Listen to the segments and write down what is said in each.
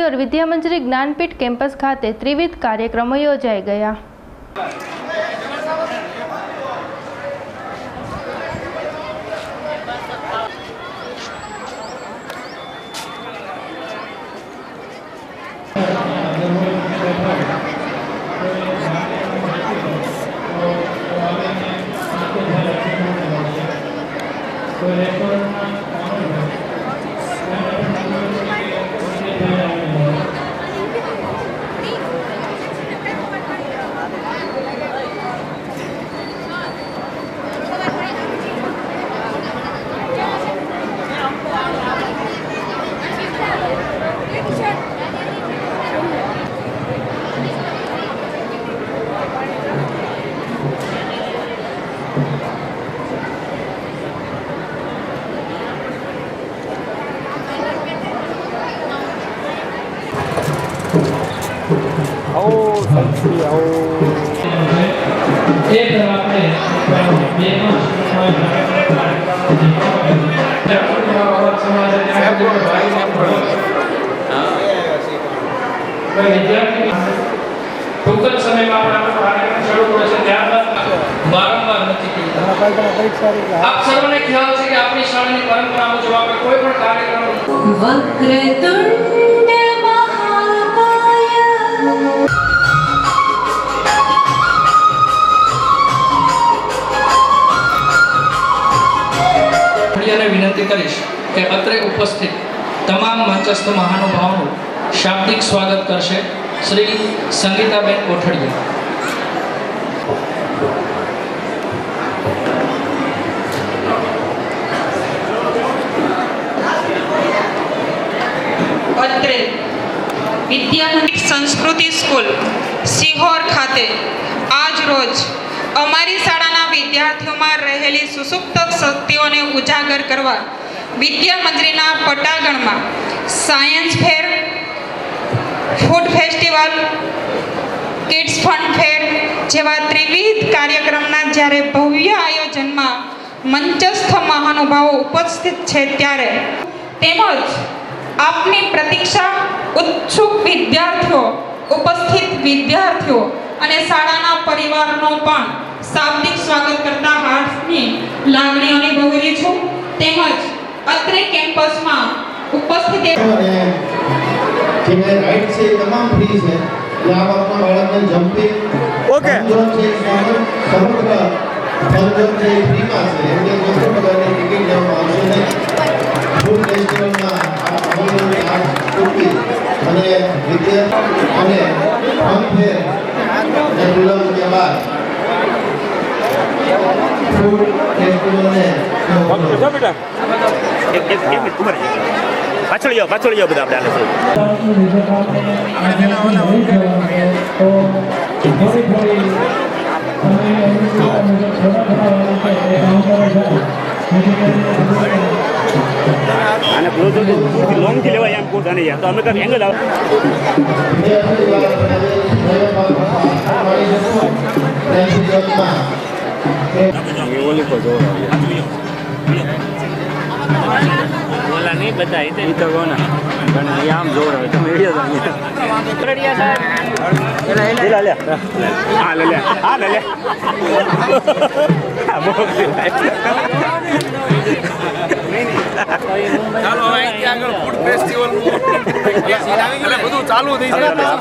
સિયોર વિદ્યામંજરી Jnanpith campus ખાતે ત્રિવિધ કાર્યક્રમો યોજાઈ ગયા. આવો સંસ્કૃતિ આવો એ તરફ ટૂંક જ સમયમાં કાર્યક્રમ શરૂ છે ત્યારબાદ વારંવાર નથી રીતે આપ સર્વને ખ્યાલ છે કે આપણી શાળાની પરંપરા મુજબ આપણે કોઈ પણ કાર્યક્રમ ઉપસ્થિત તમામ મંચસ્થ મહાનુભાવોનું શાબ્દિક સ્વાગત કરશે શ્રી સંગીતાબેન કોઠડિયા. અત્રે વિદ્યામંદિર સંસ્કૃતિ સ્કૂલ સિહોર ખાતે આજ રોજ અમારી શાળાના વિદ્યાર્થીઓમાં રહેલી સુસુપ્ત શક્તિઓને ઉજાગર કરવા વિદ્યા મંદિરના પટાગણમાં science fair, food festival, kids fun fair જેવા ત્રિવિધ કાર્યક્રમના જ્યારે ભવ્ય આયોજનમાં મંચસ્થ મહાનુભાવો ઉપસ્થિત છે ત્યારે તેમજ આપની પ્રતીક્ષા ઉત્સુક વિદ્યાર્થીઓ, ઉપસ્થિત વિદ્યાર્થીઓ અને શાળાના પરિવારનો પણ શાબ્દિક સ્વાગત કરતા હાર્દની લાગણી અનુભવી છું. તેમજ અત્રે કેમ્પસમાં ઉપસ્થિત અને જે રાઈટ છે તમામ ફ્રી છે. એટલે આપના બાળકને જમ્પિંગ ઓકે. છે સમગ્ર સમગ્ર એ ફ્રીમાં છે એટલે કોઈ પ્રકારની ટિકિટ લેવામાં આવશે નહીં. ફૂડ ફેસ્ટિવલમાં આપ અમૂલ્ય આર્ટ કુકી અને વિદ્યાર્થી અને ફન ફેર ને કે બાદ ફૂડ ફેસ્ટિવલને બેટા એક એક એક મિનિટ ઊભા પાછળ જાઓ પાછળ જાઓ બધા આપણે આને ક્લોઝ લોંગથી લેવાય એમ કોર્સ આને તો અમે કાંઈક એંગલ આવે. ઓલી પર ઓલા નહીં બધા એ તો કોને પણ આમ જોર હોય તમે વિડિયો તો લે લે હા લે લે. હા લે લે. હા બોલ. ચાલો હવે અહીંથી આગળ ફૂડ ફેસ્ટિવલ બધું ચાલુ થઈ જાય.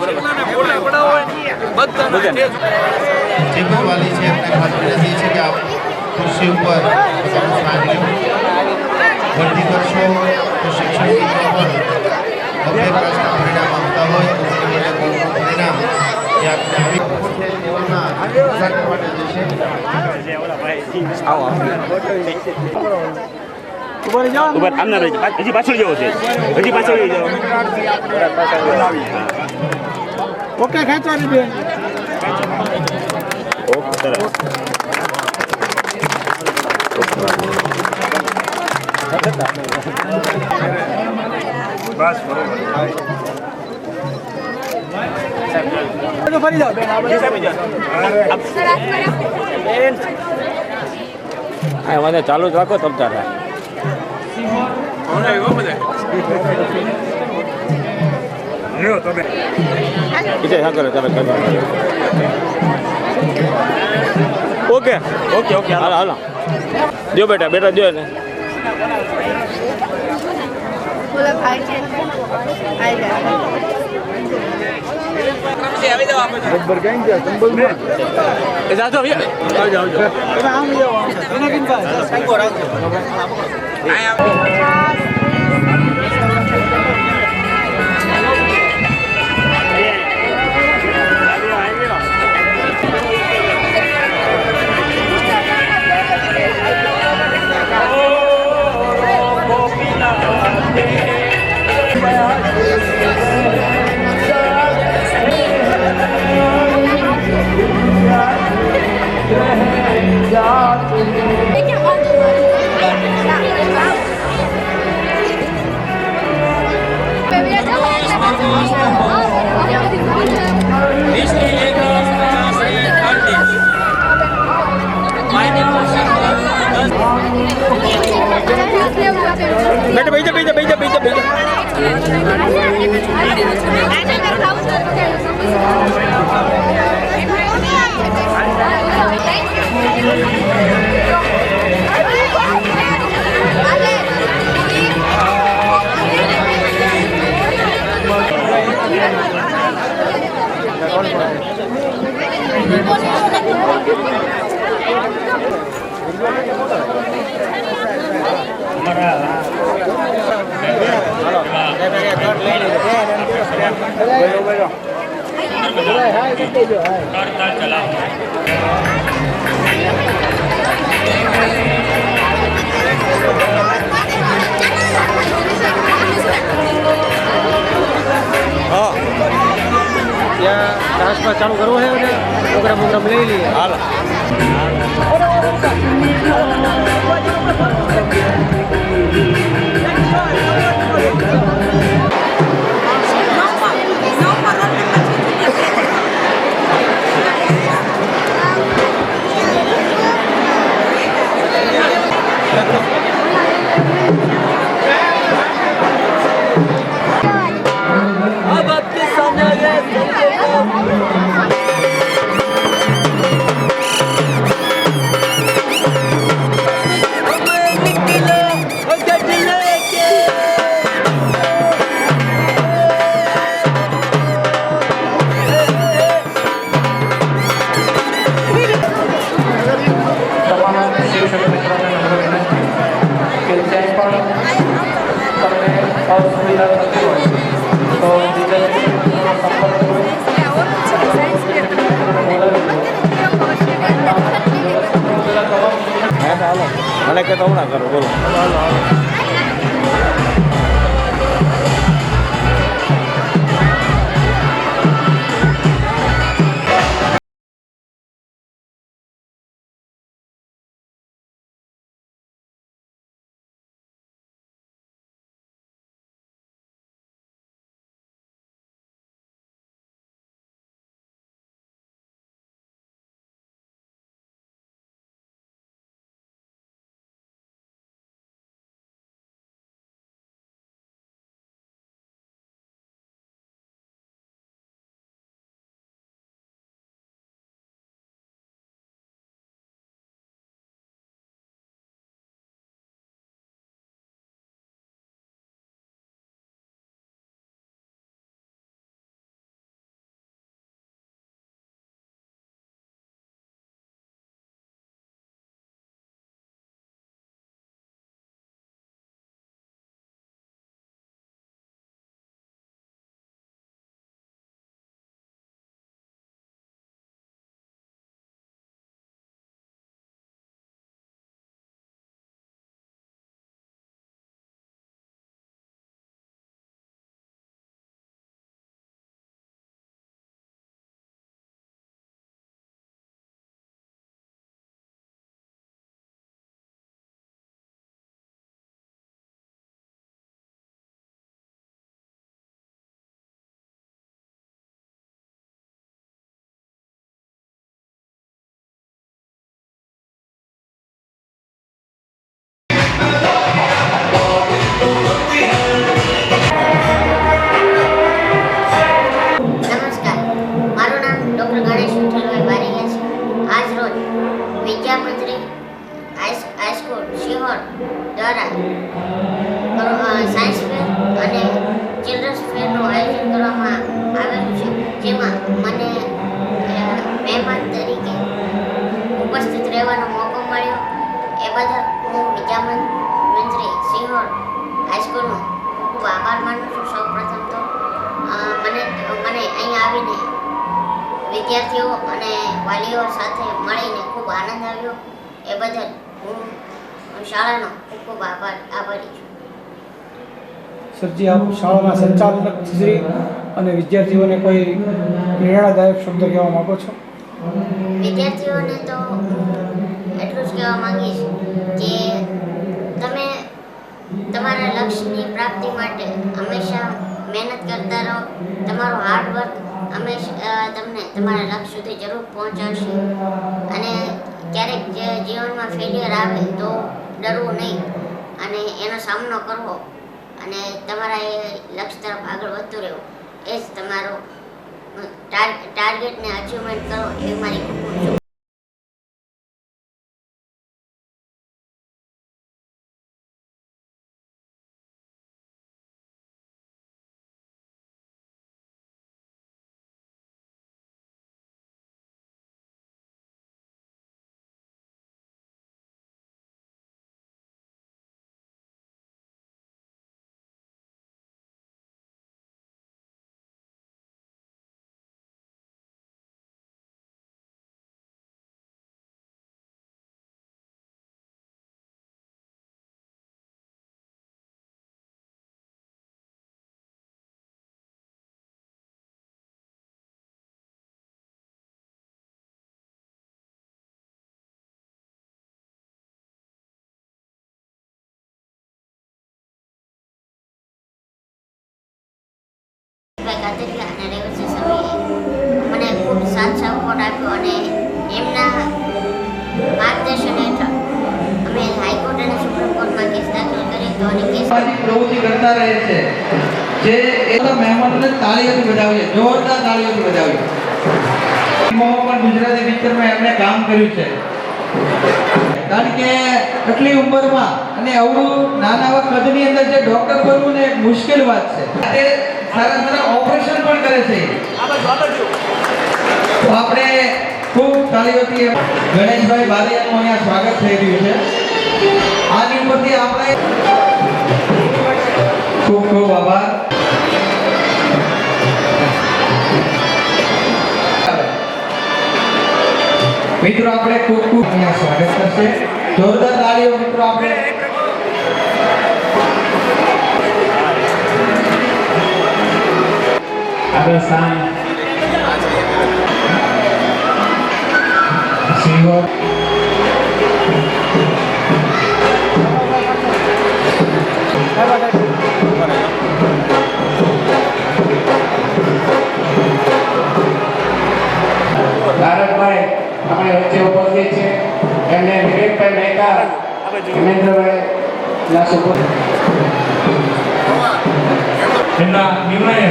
છે કે આપ ખુરશી ઉપર પોતાનું સ્થાન લેવું ભરતી કરશો તો શિક્ષણ કેન્દ્ર પર અભ્યાસ ક્લાસના પરિણામ આપતા હોય તો તેની માટે કોઈપણ પરિણામ જે આપને આવી ટેબલમાં ઉદ્ઘાટન માટે જશે ઊભા આમ ના રહી હજી પાછળ જવો છે હજી પાછળ જઈ જાઓ ઓકે ખેંચવાની બેન ઓકે સરસ તો ફરી જાઓ હા વાંધો ચાલુ જ રાખો તમ તારે. ઓકે. ઓકે ઓકે હાલો. હાલો જો બેટા બેટા જો. ને એ જાજો આવજો આવજો બેટા હા. ત્યાં ડાન્સમાં ચાલુ કરવો છે? પ્રોગ્રામ પ્રોગ્રામ લઈ લઈએ. હાલો. શિક્ષક મિત્રોને નમ્ર વિનંતી કે ક્યાંય પણ તમને અસુવિધા થતી હોય તો બીજા શિક્ષકનો સંપર્ક કરો મને કે તો હમણાં કરો, બોલો. વિદ્યાર્થીઓ અને વાલીઓ સાથે મળીને ખૂબ આનંદ આવ્યો. એ બદલ હું શાળાનો ખૂબ ખૂબ આભાર આભારી છું. સરજી આપ શાળાના સંચાલક શ્રી અને વિદ્યાર્થીઓને કોઈ પ્રેરણાદાયક શબ્દ કહેવા માંગો છો? વિદ્યાર્થીઓને તો એટલું જ કહેવા માંગીશ કે તમે તમારા લક્ષ્યની પ્રાપ્તિ માટે હંમેશા મહેનત કરતા રહો. તમારું હાર્ડવર્ક હંમેશા તમને તમારા લક્ષ્ય સુધી જરૂર પહોંચાડશે. અને ક્યારેક જે જીવનમાં ફેલિયર આવે તો ડરવું નહીં. અને એનો સામનો કરવો. અને તમારા એ લક્ષ્ય તરફ આગળ વધતું રહેવું. એ જ તમારો ટાર્ગેટને અચીવમેન્ટ કરો એ મારી ખૂબ શુભ ભાઈ કાતરિયા અને રેવસી સમીએ મને ખૂબ સાથ સપોર્ટ આપ્યો અને એમના માર્ગદર્શન હેઠળ અમે હાઈકોર્ટ અને સુપ્રીમ કોર્ટમાં કેસ દાખલ કર્યો હતો કેસ પ્રવૃત્તિ કરતા રહે છે. જે એ તો તાળીઓથી બજાવીએ, જોરદાર તાળીઓથી બજાવીએ. પણ ગુજરાતી પિક્ચરમાં એમણે કામ કર્યું છે. કારણ કે આટલી ઉંમરમાં અને અવળું નાના કદની અંદર જે ડોક્ટર બનવું ને એક મુશ્કેલ વાત છે. સારા સારા ઓપરેશન પણ કરે છે. તો આપણે ખૂબ તાળીઓથી ગણેશભાઈ બારિયાનું અહીંયા સ્વાગત થઈ રહ્યું છે. આની ઉપરથી આપણે ખૂબ ખૂબ આભાર. મિત્રો, આપણે ખૂબ ખૂબ અહીંયા સ્વાગત કરશે. જોરદાર તાળીઓ મિત્રો, આપણે આગળ સ્થાન સિંહો ભારતભાઈ આપણે વચ્ચે ઉપસ્થિત છે. એમને વિવેકભાઈ મહેતા હેમેન્દ્રભાઈ ના સુપર. એમના નિર્ણય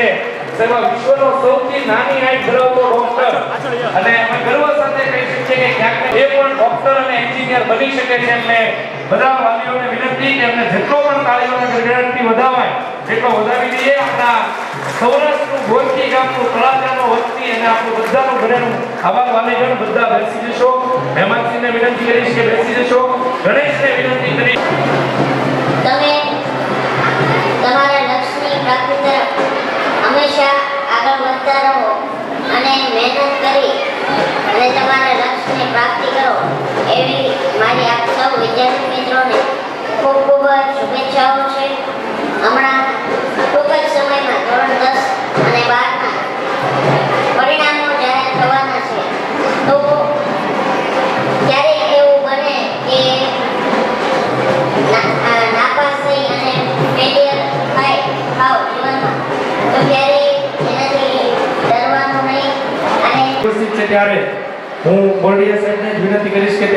છે. તેમાં વિશ્વનો સૌથી નાની હાઈટ ધરાવતો ડોક્ટર અને અમે ગર્વ સાથે કહી શકીએ કે ક્યાંક ને એ પણ ડોક્ટર અને એન્જિનિયર બની શકે છે એમને બધા વાલીઓને વિનંતી કે એમને જેટલો પણ તાળીઓના ગડગડાટથી વધાવાય જેટલો વધાવી દઈએ. આપણા સૌરાષ્ટ્રનું ગોરકી ગામનું કલાકારનો વસ્તી અને આપણું બધાનું ઘરેનું આવા વાલીગણ બધા બેસી જશો. મહેમાનસિંહને વિનંતી કરીશ કે બેસી જશો. ગણેશને વિનંતી કરીશ. તમે તમારા લક્ષ્યની પ્રાપ્તિ હંમેશા આગળ વધતા રહો અને મહેનત કરી અને તમારા લક્ષ્યની પ્રાપ્તિ કરો. એવી મારી આપ સૌ વિદ્યાર્થી મિત્રોને ખૂબ ખૂબ શુભેચ્છાઓ છે. હમણાં બોરડિયા સાહેબને જ વિનંતી કરીશ કે